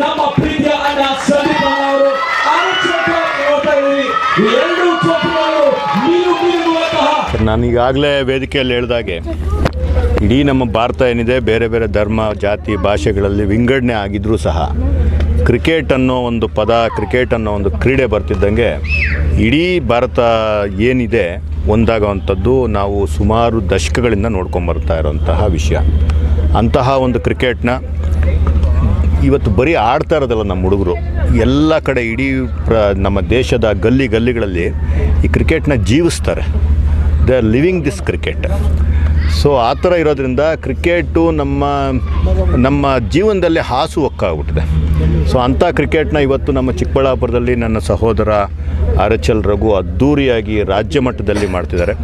ನಮ್ಮ ಪ್ರೀತಿಯ ಅಣ್ಣ ಅವರು ವೇದಿಕೆಯಲ್ಲಿ ಹೇಳಿದಾಗೆ, ಇಡೀ ನಮ್ಮ ಭಾರತ ಏನಿದೆ, ಬೇರೆ ಬೇರೆ ಧರ್ಮ, ಜಾತಿ, ಭಾಷೆಗಳಲ್ಲಿ ವಿಂಗಡಣೆ ಆಗಿದ್ರೂ ಸಹ ಕ್ರಿಕೆಟ್ ಅನ್ನೋ ಒಂದು ಪದ, ಕ್ರಿಕೆಟ್ ಅನ್ನೋ ಒಂದು ಕ್ರೀಡೆ ಬರ್ತಿದ್ದಂಗೆ ಇಡೀ ಭಾರತ ಏನಿದೆ ಒಂದಾಗುವಂಥದ್ದು ನಾವು ಸುಮಾರು ದಶಕಗಳಿಂದ ನೋಡ್ಕೊಂಬರ್ತಾ ಇರೋಂತಹ ವಿಷಯ. ಅಂತಹ ಒಂದು ಕ್ರಿಕೆಟ್ನ ಇವತ್ತು ಬರೀ ಆಡ್ತಾ ಇರೋದಲ್ಲ ನಮ್ಮ ಹುಡುಗರು. ಎಲ್ಲ ಕಡೆ ಇಡೀ ಪ್ರ, ನಮ್ಮ ದೇಶದ ಗಲ್ಲಿ ಗಲ್ಲಿಗಳಲ್ಲಿ ಈ ಕ್ರಿಕೆಟ್ನ ಜೀವಿಸ್ತಾರೆ. They are living this cricket so ಆ ಥರ ಇರೋದ್ರಿಂದ ಕ್ರಿಕೆಟು ನಮ್ಮ ನಮ್ಮ ಜೀವನದಲ್ಲಿ ಹಾಸು ಒಕ್ಕಾಗ್ಬಿಟ್ಟಿದೆ ಸೊ ಅಂಥ ಕ್ರಿಕೆಟ್ನ ಇವತ್ತು ನಮ್ಮ ಚಿಕ್ಕಬಳ್ಳಾಪುರದಲ್ಲಿ ನನ್ನ ಸಹೋದರ ಆರ್ ಎಚ್ ಎಲ್ ರಘು ಅದ್ಧೂರಿಯಾಗಿ ರಾಜ್ಯ ಮಟ್ಟದಲ್ಲಿ ಮಾಡ್ತಿದ್ದಾರೆ.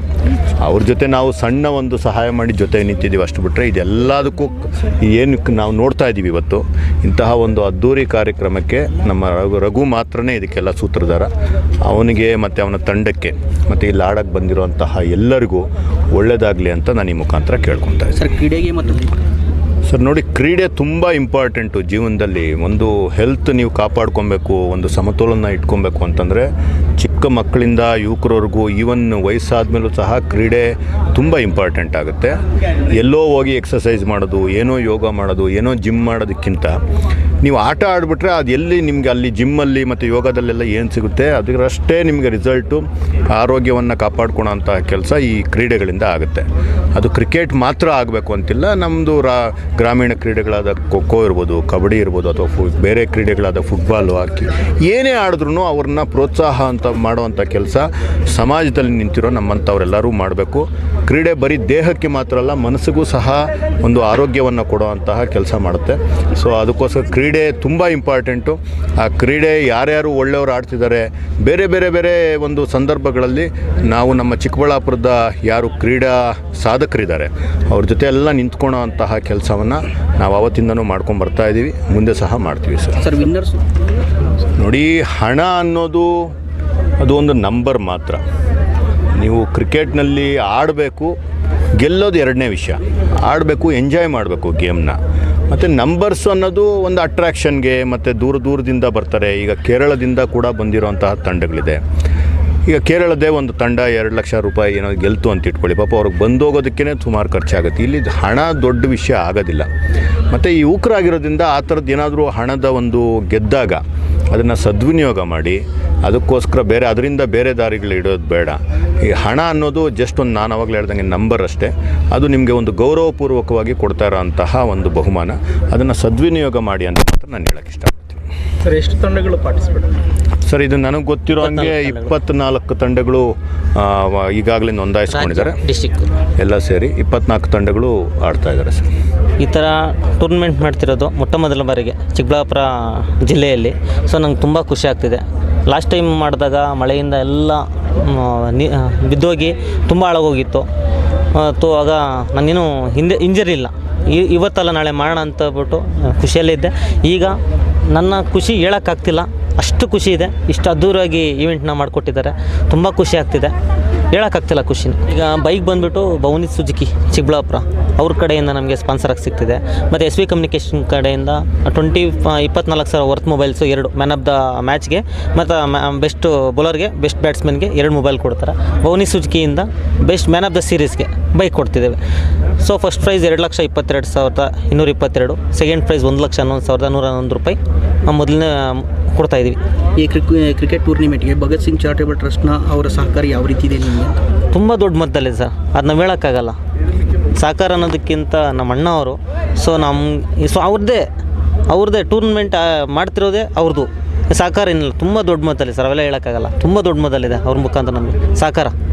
ಅವ್ರ ಜೊತೆ ನಾವು ಸಣ್ಣ ಒಂದು ಸಹಾಯ ಮಾಡಿ ಜೊತೆ ನಿಂತಿದ್ದೀವಿ ಅಷ್ಟು ಬಿಟ್ಟರೆ ಇದೆಲ್ಲದಕ್ಕೂ ಏನು ನಾವು ನೋಡ್ತಾ ಇದ್ದೀವಿ ಇವತ್ತು. ಇಂತಹ ಒಂದು ಅದ್ಧೂರಿ ಕಾರ್ಯಕ್ರಮಕ್ಕೆ ನಮ್ಮ ರಘು ರಘು ಮಾತ್ರನೇ ಇದಕ್ಕೆಲ್ಲ ಸೂತ್ರಧಾರ. ಅವನಿಗೆ ಮತ್ತು ಅವನ ತಂಡಕ್ಕೆ ಮತ್ತು ಇಲ್ಲಿ ಆಡಕ್ಕೆ ಬಂದಿರುವಂತಹ ಎಲ್ಲರಿಗೂ ಒಳ್ಳೆಯದಾಗಲಿ ಅಂತ ನಾನು ಈ ಮುಖಾಂತರ ಕೇಳ್ಕೊತಾ ಇದ್ದೀನಿ. ಸರ್, ಕ್ರೀಡೆಗೆ ಮತ್ತು ಸರ್ ನೋಡಿ ಕ್ರೀಡೆ ತುಂಬ ಇಂಪಾರ್ಟೆಂಟು ಜೀವನದಲ್ಲಿ. ಒಂದು ಹೆಲ್ತ್ ನೀವು ಕಾಪಾಡ್ಕೊಬೇಕು ಒಂದು ಸಮತೋಲನ ಇಟ್ಕೊಬೇಕು ಅಂತಂದರೆ ಚಿಕ್ಕ ಮಕ್ಕಳಿಂದ ಯುವಕರವರೆಗೂ ಈವನ್ ವಯಸ್ಸಾದ್ಮೇಲೂ ಸಹ ಕ್ರೀಡೆ ತುಂಬ ಇಂಪಾರ್ಟೆಂಟ್ ಆಗುತ್ತೆ. ಎಲ್ಲೋ ಹೋಗಿ ಎಕ್ಸಸೈಸ್ ಮಾಡೋದು, ಏನೋ ಯೋಗ ಮಾಡೋದು, ಏನೋ ಜಿಮ್ ಮಾಡೋದಕ್ಕಿಂತ ನೀವು ಆಟ ಆಡಿಬಿಟ್ರೆ ಅದು ಎಲ್ಲಿ ನಿಮಗೆ ಅಲ್ಲಿ ಜಿಮ್ಮಲ್ಲಿ ಮತ್ತು ಯೋಗದಲ್ಲೆಲ್ಲ ಏನು ಸಿಗುತ್ತೆ, ಅದರಷ್ಟೇ ನಿಮಗೆ ರಿಸಲ್ಟು, ಆರೋಗ್ಯವನ್ನು ಕಾಪಾಡ್ಕೊಳೋಂಥ ಕೆಲಸ ಈ ಕ್ರೀಡೆಗಳಿಂದ ಆಗುತ್ತೆ. ಅದು ಕ್ರಿಕೆಟ್ ಮಾತ್ರ ಆಗಬೇಕು ಅಂತಿಲ್ಲ ನಮ್ಮದು ರಾ ಗ್ರಾಮೀಣ ಕ್ರೀಡೆಗಳಾದ ಖೋ ಇರ್ಬೋದು, ಕಬಡ್ಡಿ ಇರ್ಬೋದು, ಅಥವಾ ಬೇರೆ ಕ್ರೀಡೆಗಳಾದ ಫುಟ್ಬಾಲು, ಹಾಕಿ ಏನೇ ಆಡಿದ್ರೂ ಅವ್ರನ್ನ ಪ್ರೋತ್ಸಾಹ ಅಂತ ಮಾಡುವಂಥ ಕೆಲಸ ಸಮಾಜದಲ್ಲಿ ನಿಂತಿರೋ ನಮ್ಮಂಥವರೆಲ್ಲರೂ ಮಾಡಬೇಕು. ಕ್ರೀಡೆ ಬರೀ ದೇಹಕ್ಕೆ ಮಾತ್ರ ಅಲ್ಲ ಮನಸ್ಸಿಗೂ ಸಹ ಒಂದು ಆರೋಗ್ಯವನ್ನು ಕೊಡುವಂತಹ ಕೆಲಸ ಮಾಡುತ್ತೆ. ಸೊ ಅದಕ್ಕೋಸ್ಕರ ಕ್ರೀಡೆ ತುಂಬ ಇಂಪಾರ್ಟೆಂಟು ಆ ಕ್ರೀಡೆ ಯಾರ್ಯಾರು ಒಳ್ಳೆಯವರು ಆಡ್ತಿದ್ದಾರೆ ಬೇರೆ ಬೇರೆ ಬೇರೆ ಒಂದು ಸಂದರ್ಭಗಳಲ್ಲಿ ನಾವು ನಮ್ಮ ಚಿಕ್ಕಬಳ್ಳಾಪುರದ ಯಾರು ಕ್ರೀಡಾ ಸಾಧಕರಿದ್ದಾರೆ ಅವ್ರ ಜೊತೆ ಎಲ್ಲ ನಿಂತ್ಕೊಳ್ಳೋ ಅಂತಹ ಕೆಲಸವನ್ನು ನಾವು ಅವತ್ತಿಂದನೂ ಮಾಡ್ಕೊಂಡು ಬರ್ತಾ ಇದ್ದೀವಿ ಮುಂದೆ ಸಹ ಮಾಡ್ತೀವಿ ಸರ್. ಸರ್ ವಿನ್ನರ್ಸ್ ನೋಡಿ ಹಣ ಅನ್ನೋದು ಅದು ಒಂದು ನಂಬರ್ ಮಾತ್ರ. ನೀವು ಕ್ರಿಕೆಟ್ನಲ್ಲಿ ಆಡಬೇಕು, ಗೆಲ್ಲೋದು ಎರಡನೇ ವಿಷಯ. ಆಡಬೇಕು, ಎಂಜಾಯ್ ಮಾಡಬೇಕು ಗೇಮ್ನ. ಮತ್ತು ನಂಬರ್ಸ್ ಅನ್ನೋದು ಒಂದು ಅಟ್ರ್ಯಾಕ್ಷನ್ಗೆ ಮತ್ತು ದೂರ ದೂರದಿಂದ ಬರ್ತಾರೆ. ಈಗ ಕೇರಳದಿಂದ ಕೂಡ ಬಂದಿರೋಂತಹ ತಂಡಗಳಿದೆ. ಈಗ ಕೇರಳದೇ ಒಂದು ತಂಡ ಎರಡು ಲಕ್ಷ ರೂಪಾಯಿ ಏನೋ ಗೆಲ್ತು ಅಂತ ಇಟ್ಕೊಳ್ಳಿ. ಪಾಪ ಅವ್ರಿಗೆ ಬಂದೋಗೋದಕ್ಕೇ ಸುಮಾರು ಖರ್ಚಾಗುತ್ತೆ. ಇಲ್ಲಿ ಹಣ ದೊಡ್ಡ ವಿಷಯ ಆಗೋದಿಲ್ಲ. ಮತ್ತು ಈ ಆ ಥರದ್ದು ಏನಾದರೂ ಹಣದ ಒಂದು ಗೆದ್ದಾಗ ಅದನ್ನು ಸದ್ವಿನಿಯೋಗ ಮಾಡಿ, ಅದಕ್ಕೋಸ್ಕರ ಬೇರೆ, ಅದರಿಂದ ಬೇರೆ ದಾರಿಗಳು ಇಡೋದು ಬೇಡ. ಈ ಹಣ ಅನ್ನೋದು ಜಸ್ಟ್ ಒಂದು ನಾನು ಆವಾಗಲೇ ಹೇಳ್ದಂಗೆ ನಂಬರ್ ಅಷ್ಟೇ. ಅದು ನಿಮಗೆ ಒಂದು ಗೌರವಪೂರ್ವಕವಾಗಿ ಕೊಡ್ತಾ ಇರೋಂತಹ ಒಂದು ಬಹುಮಾನ. ಅದನ್ನು ಸದ್ವಿನಿಯೋಗ ಮಾಡಿ ಅಂತ ಮಾತ್ರ ನಾನು ಹೇಳೋಕ್ಕೆ ಇಷ್ಟಪಡ್ತೀನಿ. ಸರ್, ಎಷ್ಟು ತಂಡಗಳು ಪಾರ್ಟಿಸಿಪೇಟ್ ಸರ್ ಇದು ನನಗೆ ಗೊತ್ತಿರೋ ಹಂಗೆ ಇಪ್ಪತ್ನಾಲ್ಕು ತಂಡಗಳು. ಈಗಾಗಲೇ ನೋಂದಾಯಿಸ್ಕೊಂಡಿದ್ದಾರೆ. ಡಿಸ್ಟಿಕ್ ಎಲ್ಲ ಸೇರಿ ಇಪ್ಪತ್ನಾಲ್ಕು ತಂಡಗಳು ಆಡ್ತಾ ಇದ್ದಾರೆ ಸರ್. ಈ ಥರ ಟೂರ್ನಮೆಂಟ್ ಮಾಡ್ತಿರೋದು ಮೊಟ್ಟ ಮೊದಲ ಬಾರಿಗೆ ಚಿಕ್ಕಬಳ್ಳಾಪುರ ಜಿಲ್ಲೆಯಲ್ಲಿ. ಸೊ ನಂಗೆ ತುಂಬ ಖುಷಿ ಆಗ್ತಿದೆ. ಲಾಸ್ಟ್ ಟೈಮ್ ಮಾಡಿದಾಗ ಮಳೆಯಿಂದ ಎಲ್ಲ ನಿ ಬಿದ್ದೋಗಿ ತುಂಬ ಹಾಳಾಗೋಗಿತ್ತು. ತೋ ಆಗ ನಾನೇನು ಹಿಂದೆ ಇಂಜರಿ ಇಲ್ಲ. ಇವತ್ತಲ್ಲ ನಾಳೆ ಮಾಡೋಣ ಅಂತ ಖುಷಿಯಲ್ಲೇ ಖುಷಿಯಲ್ಲಿದ್ದೆ ಈಗ ನನ್ನ ಖುಷಿ ಹೇಳೋಕ್ಕಾಗ್ತಿಲ್ಲ. ಅಷ್ಟು ಖುಷಿ ಇದೆ. ಇಷ್ಟು ಅದ್ಧೂರಾಗಿ ಈವೆಂಟ್ನ ಮಾಡಿಕೊಟ್ಟಿದ್ದಾರೆ. ತುಂಬ ಖುಷಿ ಆಗ್ತಿದೆ. ಹೇಳೋಕ್ಕಾಗ್ತಿಲ್ಲ ಖುಷಿನ. ಈಗ ಬೈಕ್ ಬಂದುಬಿಟ್ಟು ಭವನಿ ಸುಜುಕಿ, ಚಿಕ್ಕಬಳ್ಳಾಪುರ ಅವ್ರ ಕಡೆಯಿಂದ ನಮಗೆ ಸ್ಪಾನ್ಸರ್ ಆಗಿ ಸಿಗ್ತಿದೆ. ಮತ್ತು ಎಸ್ ವಿ ಕಮ್ಯುನಿಕೇಷನ್ ಕಡೆಯಿಂದ ಟ್ವೆಂಟಿ ಇಪ್ಪತ್ನಾಲ್ಕು ಸಾವಿರ ವರ್ತ್ ಮೊಬೈಲ್ಸು ಎರಡು ಮ್ಯಾನ್ ಆಫ್ ದ ಮ್ಯಾಚ್ಗೆ ಮತ್ತು ಬೆಸ್ಟ್ ಬೌಲರ್ಗೆ ಬೆಸ್ಟ್ ಬ್ಯಾಟ್ಸ್ಮನ್ಗೆ ಎರಡು ಮೊಬೈಲ್ ಕೊಡ್ತಾರೆ. ಭವನಿ ಸುಜುಕಿಯಿಂದ ಬೆಸ್ಟ್ ಮ್ಯಾನ್ ಆಫ್ ದ ಸೀರೀಸ್ಗೆ ಬೈಕ್ ಕೊಡ್ತಿದ್ದೇವೆ. ಸೊ ಫಸ್ಟ್ ಪ್ರೈಸ್ ಎರಡು ಲಕ್ಷ ಇಪ್ಪತ್ತೆರಡು ಸಾವಿರದ ಇನ್ನೂರ ಇಪ್ಪತ್ತೆರಡು ಸೆಕೆಂಡ್ ಪ್ರೈಸ್ ಒಂದು ಲಕ್ಷ ಹನ್ನೊಂದು ಸಾವಿರದ ನೂರ ಹನ್ನೊಂದು ರೂಪಾಯಿ. ಮೊದಲನೇ ಕೊಡ್ತಾ ಇದ್ದೀವಿ. ಈ ಕ್ರಿಕೆಟ್ ಟೂರ್ನಿಮೆಂಟ್ಗೆ ಭಗತ್ ಸಿಂಗ್ ಚಾರಿಟೇಬಲ್ ಟ್ರಸ್ಟ್ನ ಅವರ ಸಹಕಾರ ಯಾವ ರೀತಿ ಇದೆ ನಿಮಗೆ ತುಂಬ ದೊಡ್ಡ ಮಟ್ಟದಲ್ಲಿದೆ ಸರ್. ಅದು ನಾವು ಹೇಳೋಕ್ಕಾಗಲ್ಲ. ಸಹಕಾರ ಅನ್ನೋದಕ್ಕಿಂತ ನಮ್ಮ ಅಣ್ಣ ಅವರು ಸೊ ನಮ್ಮ ಸೊ ಅವ್ರದ್ದೇ ಅವ್ರದ್ದೇ ಟೂರ್ನಮೆಂಟ್ ಮಾಡ್ತಿರೋದೇ ಅವ್ರದ್ದು ಸಹಕಾರ ಏನಿಲ್ಲ ತುಂಬ ದೊಡ್ಡ ಮಟ್ಟದಲ್ಲಿ ಸರ್ ಅವೆಲ್ಲ ಹೇಳೋಕ್ಕಾಗಲ್ಲ. ತುಂಬ ದೊಡ್ಡ ಮೊದಲಿದೆ ಅವ್ರ ಮುಖಾಂತರ ನಮಗೆ ಸಾಕಾರ